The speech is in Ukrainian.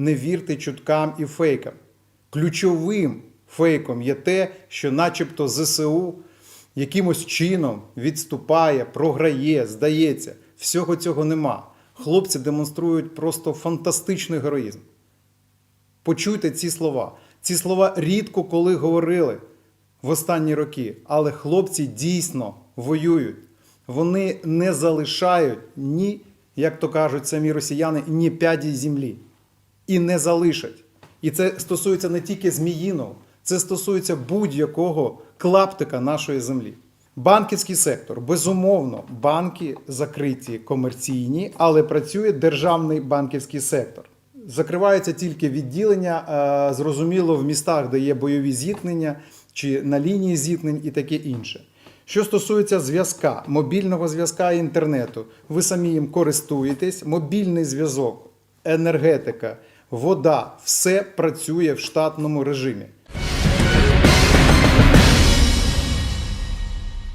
не вірте чуткам і фейкам. Ключовим фейком є те, що, начебто, ЗСУ якимось чином відступає, програє, здається. Всього цього нема. Хлопці демонструють просто фантастичний героїзм. Почуйте ці слова. Ці слова рідко коли говорили в останні роки, але хлопці дійсно воюють. Вони не залишають ні, як то кажуть самі росіяни, ні п'яді землі. І не залишать. І це стосується не тільки Зміїного, це стосується будь-якого клаптика нашої землі. Банківський сектор, безумовно, банки закриті комерційні, але працює державний банківський сектор. Закриваються тільки відділення, е, зрозуміло, в містах, де є бойові зіткнення чи на лінії зіткнень і таке інше. Що стосується зв'язка, мобільного зв'язка і інтернету, ви самі їм користуєтесь. Мобільний зв'язок, енергетика, вода, все працює в штатному режимі.